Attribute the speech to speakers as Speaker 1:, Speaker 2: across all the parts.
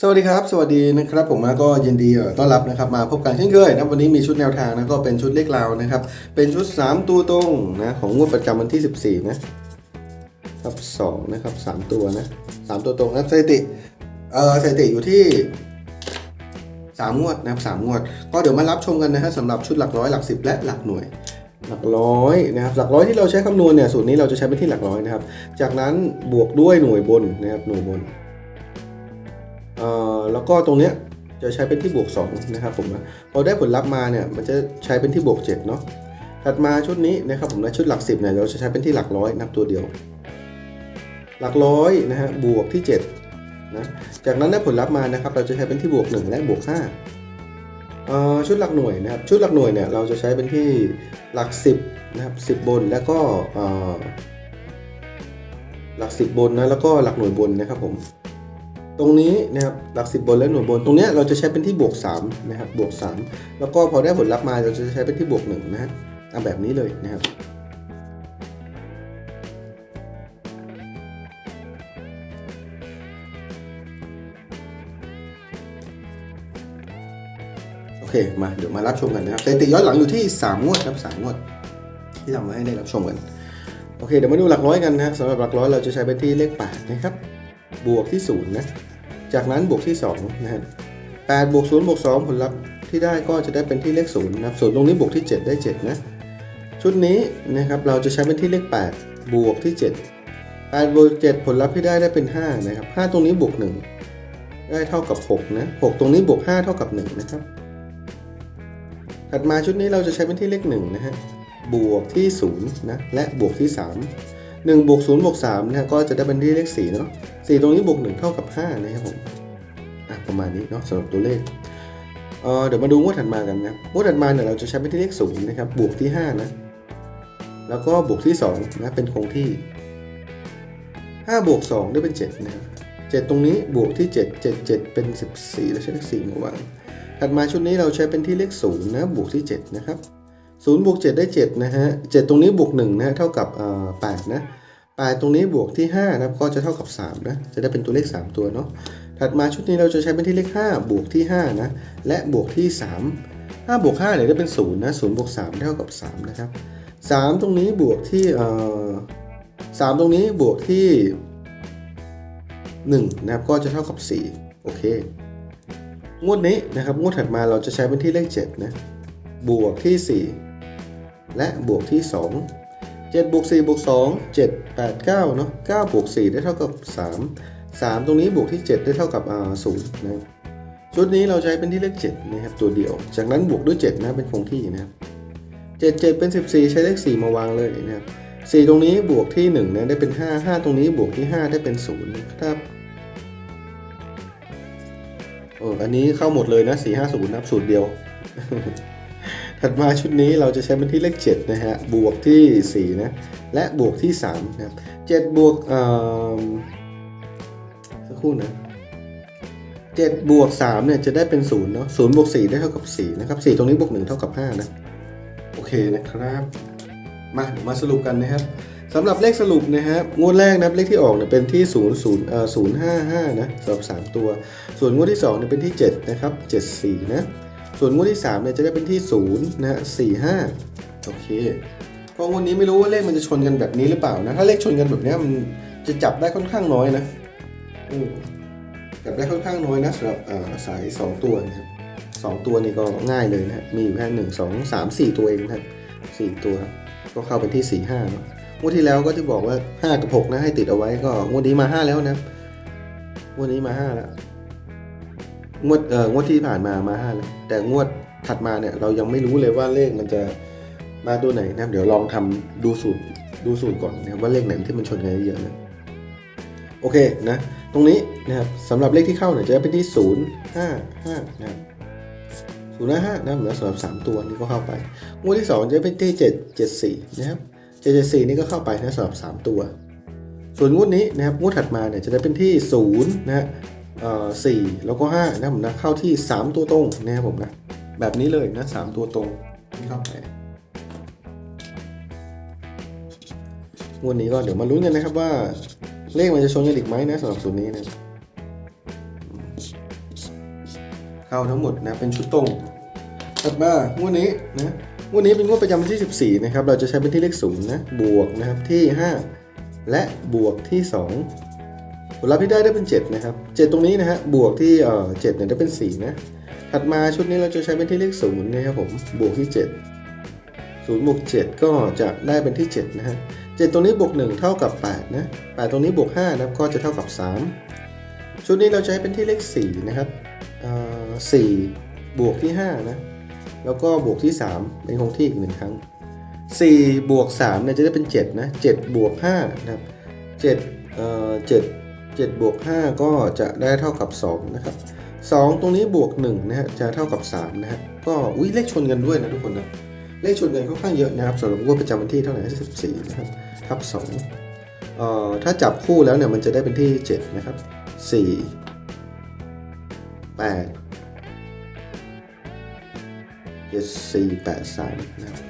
Speaker 1: สวัสดีครับ สวัสดีนะครับ ผมมาก็ยินดีต้อนรับนะครับมาพบกันเช่นเคยนะวันนี้มีชุดแนวทางนะก็เป็นชุดเลขราวนะครับ เป็นชุด 3 ตัวตรงนะของงวดประจำวันที่ 14 นะครับ2นะครับ 3 ตัวนะ3ตัวตรงนะสถิติเอ่อสถิติอยู่ที่ 3 งวดนะครับ3งวด ก็เดี๋ยวมารับชมกันนะฮะสำหรับชุดหลักร้อยหลักสิบและหลักหน่วยหลักร้อยนะครับหลักร้อยที่เราใช้คำนวณเนี่ยสูตรนี้เราจะใช้เป็นที่หลักร้อยนะครับ จากนั้นบวกด้วยหน่วยบนนะครับหน่วยบน แล้วก็ตรงเนี้ยจะใช้เป็นที่บวก2นะครับผมนะพอได้ผลลัพธ์มาเนี่ยมันจะใช้เป็นที่บวก7เนาะถัดมาชุดนี้นะครับผมนะชุดหลัก 10เนี่ยเราจะใช้เป็นที่หลักร้อยนับตัวเดียว หลักร้อยนะฮะบวกที่7นะจากนั้นได้ผลลัพธ์มานะครับเราจะใช้เป็นที่บวก 1 และบวก5ชุดหลักหน่วยนะครับชุดหลักหน่วยเนี่ยเราจะใช้เป็นที่หลัก 10นะครับ10 บนแล้วก็หลัก 10 บนนะแล้วก็หลักหน่วยบนนะครับผม ตรงนี้นะครับหลักสิบบนและหน่วยบน ตรงนี้เราจะใช้เป็นที่บวก3นะครับบวก 3 แล้วก็พอได้ผลลัพธ์มาเราจะใช้เป็นที่บวก1นะฮะเอาแบบนี้เลยนะครับโอเคมาเดี๋ยวมารับชมกันนะครับสถิติย้อนหลังอยู่ที่ 3 งวดครับ3งวด ที่ทำมาให้ได้รับชมกันโอเคเดี๋ยวมาดูหลักร้อยกันนะฮะสำหรับหลักร้อยเราจะใช้เป็นที่เลข8นะครับบวกที่0นะ จากนั้นบวกที่2นะฮะ8บวก0บวก2ผลลัพธ์ที่ได้ก็จะได้เป็นที่เลข0นะครับส่วนตรงนี้บวกที่ 7 ได้ 7 นะ ชุดนี้นะครับเราจะใช้เป็นที่เลข 8 บวกที่ 7 8บวก7ผลลัพธ์ที่ได้ได้เป็น 5 นะครับ 5 ตรงนี้บวก 1 ได้เท่ากับ 6 นะ 6 ตรงนี้บวก 5 เท่ากับ 1 นะครับ ถัดมาชุดนี้เราจะใช้เป็นที่เลข 1 นะฮะบวกที่ 0 นะ และบวกที่ 3 1บวก0บวก3นะก็จะได้เป็นที่เลข4เนาะ4ตรงนี้บวก1เท่ากับ5นะครับผมอะประมาณนี้เนาะสำหรับตัวเลขเออเดี๋ยวมาดูงวดถัดมากันนะงวดถัดมาเนี่ยเราจะใช้เป็นที่เลข0นะครับบวกที่5นะแล้วก็บวกที่2นะเป็นคงที่5บวก2ได้เป็น7นะครับ7ตรงนี้บวกที่ 7 7 7 เป็น 14 แล้วใช้เลข4มาวางถัดมาชุดนี้เราใช้เป็นที่เลข0นะบวกที่ 7 นะครับ 0บวก7ได้7นะฮะ7ตรงนี้บวก1นะฮะเท่ากับ8นะ8ตรงนี้บวกที่5นะครับก็จะเท่ากับ3นะจะได้เป็นตัวเลข 3 ตัวเนาะถัดมาชุดนี้เราจะใช้เป็นที่เลข 5 บวกที่5นะและบวกที่ 3 5บวก5เนี่ยได้เป็น0นะ0บวก3เท่ากับ3นะครับ3ตรงนี้บวกที่เอ่อ3ตรงนี้บวกที่1นะครับก็จะเท่ากับ4โอเคงวดนี้นะครับงวดถัดมาเราจะใช้เป็นที่เลข7นะบวกที่ 4 และบวกที่ 2 7บวก4บวก2 7 8 9เนาะ9บวก4ได้เท่ากับ 3 3 ตรงนี้บวกที่ 7 ได้เท่ากับอ่า0นะครับชุดนี้เราใช้เป็นที่เลข7นะครับตัวเดียว จากนั้นบวกด้วย7นะเป็นคงที่นะครับ7 7 เป็น 14 ใช้เลข 4 มาวางเลยนะครับ4ตรงนี้บวกที่1นะได้เป็น 5 5 ตรงนี้บวกที่ 5 ได้เป็น0นะครับเอออันนี้เข้าหมดเลยนะ4 5 0นะครับสูตรเดียว ถัดมาชุดนี้เราจะใช้เป็นที่เลข7นะฮะบวกที่4นะและบวกที่3นะครับ7บวกอ่อสักครู่นะ7บวก3เนี่ยจะได้เป็น0เนาะ0บวก4ได้เท่ากับ4นะครับ4ตรงนี้บวก1เท่ากับ5นะโอเคนะครับมาเดี๋ยวมาสรุปกันนะครับสำหรับเลขสรุปนะครับงวดแรกนะเลขที่ออกเนี่ยเป็นที่ 0 0เอ่อ055นะสำหรับ 3 ตัว ส่วนงวดที่2เนี่ยเป็นที่ 7 นะครับ 74 นะ ส่วนงวดที่3เนี่ยจะได้เป็นที่0นะฮะ45โอเคเพราะงวดนี้ไม่รู้ว่าเลขมันจะชนกันแบบนี้หรือเปล่านะ ถ้าเลขชนกันแบบนี้มันจะจับได้ค่อนข้างน้อยนะจับได้ค่อนข้างน้อยนะสำหรับสาย 2 ตัวนะครับสองตัวนี่ก็ง่ายเลยนะมีอยู่แค่หนึ่งสองสามสี่ตัวเองนะครับสี่ตัวก็เข้าเป็นที่สี่ห้านะงวดที่แล้วก็ที่บอกว่าห้ากับหกนะให้ติดเอาไว้ก็งวดนี้มาห้าแล้วนะงวดนี้มาห้าแล้ว งวดเอ่องวดที่ผ่านมามาห้าแล้วแต่งวดถัดมาเนี่ยเรายังไม่รู้เลยว่าเลขมันจะมาตัวไหนนะครับ เดี๋ยวลองทำดูสูตรดูสูตรก่อนนะครับว่าเลขไหนที่มันชนกันเยอะนะโอเคนะตรงนี้นะครับสำหรับเลขที่เข้าเนี่ยจะเป็นที่ศูนย์ห้าห้านะครับศูนย์ห้านะครับแล้วสำหรับสามตัวนี้ก็เข้าไปงวดที่สองจะเป็นที่เจ็ดเจ็ดสี่นะครับเจ็ดเจ็ดสี่นี่ก็เข้าไปนะสำหรับสามตัว ส่วนงวดนี้นะครับงวดถัดมาเนี่ยจะได้เป็นที่ศูนย์นะฮะ สี่แล้วก็ห้านะผมนะเข้าที่สามตัวตรงนะครับผมนะแบบนี้เลยนะสามตัวตรงที่เข้าไปงวันนี้ก็เดี๋ยวมาลุ้นกันนะครับว่า เลขมันจะชนกันอีกไหมนะสำหรับสูตรนี้นะเข้าทั้งหมดนะเป็นชุดตรงถัดมางวดนี้นะงวดนี้เป็นงวดประจำวันที่ 14 นะครับ เราจะใช้เป็นที่เลขศูนย์นะบวกนะครับที่ 5 และบวกที่ 2 ผลลัพธ์ที่ได้ได้เป็น 7 นะครับ 7 ตรงนี้นะฮะบวกที่เอ่อ7เนี่ยได้เป็น 4 นะ ถัดมาชุดนี้เราจะใช้เป็นที่เลขศูนย์นะครับผมบวกที่ 7 0บวก7 ก็จะได้เป็นที่ 7 นะฮะ7ตรงนี้บวก 1 เท่ากับ 8 นะ 8 ตรงนี้บวก5นะครับก็จะเท่ากับ 3 ชุดนี้เราใช้เป็นที่เลข 4 นะครับเอ่อ4บวกที่ 5 นะ แล้วก็บวกที่ 3 เป็นคงที่อีกหนึ่งครั้ง 4 บวก3เนี่ยจะได้เป็น 7 นะ 7 บวก5นะครับ7เอ่อ7 7บวก5ก็จะได้เท่ากับ 2 นะครับ 2 ตรงนี้บวก1นะฮะจะเท่ากับ3นะฮะก็อุ้ยเลขชนกันด้วยนะทุกคนนะเลขชนกันค่อนข้างเยอะนะครับสำหรับงวดประจำวันที่เท่าไหร่14นะครับทับ2เอ่อถ้าจับคู่แล้วเนี่ยมันจะได้เป็นที่ 7 นะครับ 4 8 7 4 8 3นะครับ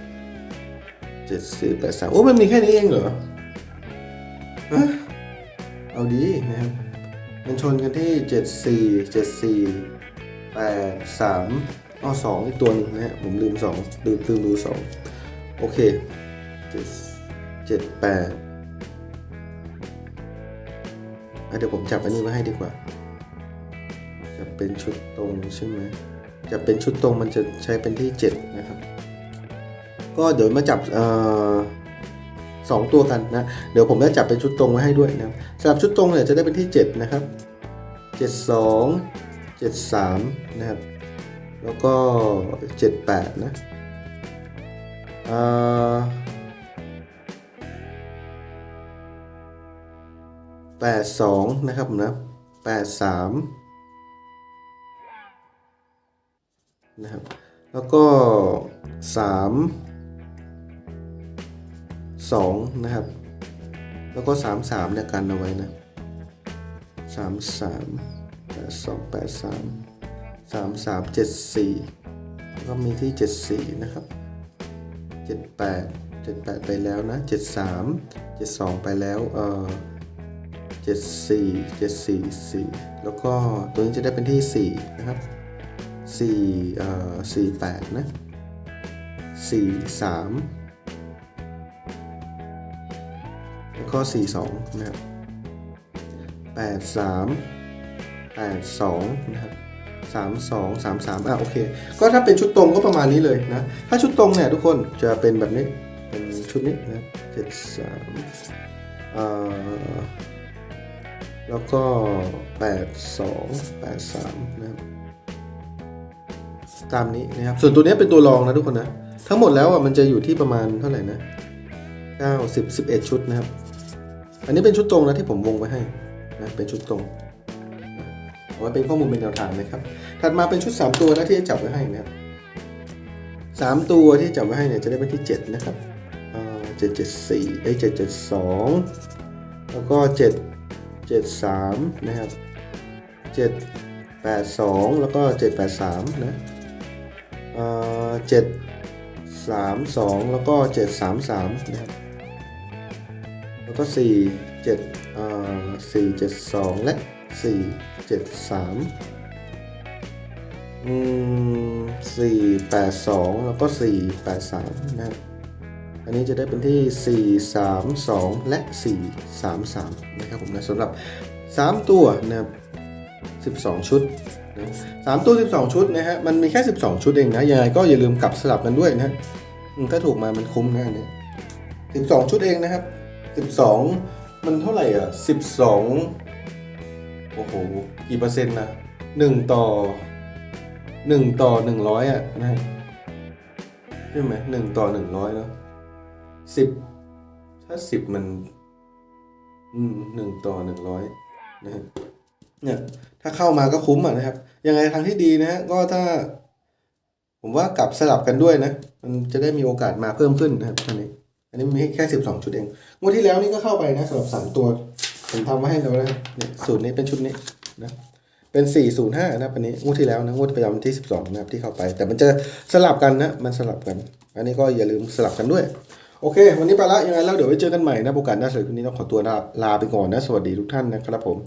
Speaker 1: 7 4 8 3โอ้มันมีแค่นี้เองเหรอฮะ เอาดีนะครับ มันชนกันที่ 7 4 7 4 8 3อ้อ2อีกตัวนึงนะฮะผมลืม2ลืมลืมดู 2 โอเค 7 7 8อะเดี๋ยวผมจับอันนี้ไว้ให้ดีกว่า จะเป็นชุดตรงใช่ไหมจะเป็นชุดตรงมันจะใช้เป็นที่ 7 นะครับ ก็เดี๋ยวมาจับเอ่อ สองตัวกันนะ เดี๋ยวผมจะจับเป็นชุดตรงไว้ให้ด้วยนะสำหรับชุดตรงเนี่ยจะได้เป็นที่ 7 นะครับ 72 73 นะครับ แล้วก็ 78 นะเอ่อ82นะครับผมนะ83นะครับ แล้วก็สาม 2 นะครับ แล้วก็ 3 3เนี่ยกันเอาไว้นะ 3 3 8 2 8 3 3 3 7 4 แล้วก็มีที่ 7 4 นะครับ 7 8 7 8 ไปแล้วนะ 7 3 7 2 ไปแล้ว เอ่อ7 4 7 4 4 แล้วก็ตัวนี้จะได้เป็นที่ 4 นะครับ4เอ่อ4 8 นะ 4 3 ข้อ 42 นะครับ 83 82 นะครับ 32 33 อะโอเค ก็ถ้าเป็นชุดตรงก็ประมาณนี้เลยนะ ถ้าชุดตรงเนี่ยทุกคนจะเป็นแบบนี้ เป็นชุดนี้นะ 73 อ่า แล้วก็ 82 83 นะครับ ตามนี้นะครับ ส่วนตัวนี้เป็นตัวรองนะทุกคนนะ ทั้งหมดแล้วอะมันจะอยู่ที่ประมาณเท่าไหร่นะ9 10 11 ชุดนะครับ อันนี้เป็นชุดตรงนะที่ผมวงไว้ให้นะเป็นชุดตรงนะเอาไว้เป็นข้อมูลเป็นแนวทางนะครับ ถัดมาเป็นชุด 3 ตัวนะที่จับไว้ให้นะครับสามตัวที่จับไว้ให้เนี่ยจะได้เป็นที่ 7 นะครับเจ็ดเจ็ดสี่เอ้เจ็ดเจ็ดสองแล้วก็เจ็ดเจ็ดสามนะครับเจ็ดแปดสองแล้วก็เจ็ดแปดสามนะเจ็ดสามสองแล้วก็เจ็ดสามสามนะครับ ก็สี่เจ็ดสี่เจ็ดสองและสี่เจ็ดสามอืมสี่แปดสองแล้วก็สี่แปดสามนะครับ อันนี้จะได้เป็นที่ 4 3 2 และ 4 3 3 นะครับผมนะสำหรับ 3 ตัวนะครับ12 ชุดนะสามตัว 12 ชุดนะฮะ มันมีแค่ 12 ชุดเองนะ ยังไงก็อย่าลืมกลับสลับกันด้วยนะถ้าถูกมามันคุ้มนะอันเนี่ย12 ชุดเองนะครับ 12 มันเท่าไหร่อะ 12 โอ้โห กี่เปอร์เซ็นต์นะ1ต่อ 1 ต่อ 100 อะนะใช่ไหม1ต่อ100เนาะสิบถ้าสิบมัน อืมหนึ่งต่อหนึ่งร้อยนะฮะเนี่ยถ้าเข้ามาก็คุ้มอะนะครับ ยังไงทางที่ดีนะฮะก็ถ้า ผมว่ากลับสลับกันด้วยนะ มันจะได้มีโอกาสมาเพิ่มขึ้นนะครับอันนี้ นนี้มีแค่สิบสองชุดเองงวดที่แล้วนี่ก็เข้าไปนะสำหรับสามตัวผมทำไว้ให้เราแล้วเนี่ยสูตรนี้เป็นชุดนี้นะเป็นสี่ศูนย์ห้านะปันนี้งวดที่แล้วนะงวดประจำวันที่12นะครับที่เข้าไป แต่มันจะสลับกันนะมันสลับกัน อันนี้ก็อย่าลืมสลับกันด้วย โอเค วันนี้ไปละยังไงแล้วเดี๋ยวไว้เจอกันใหม่นะโอกาสหน้าสำหรับวันนี้ต้องขอตัวลาลาไปก่อนนะสวัสดีทุกท่านนะครับผม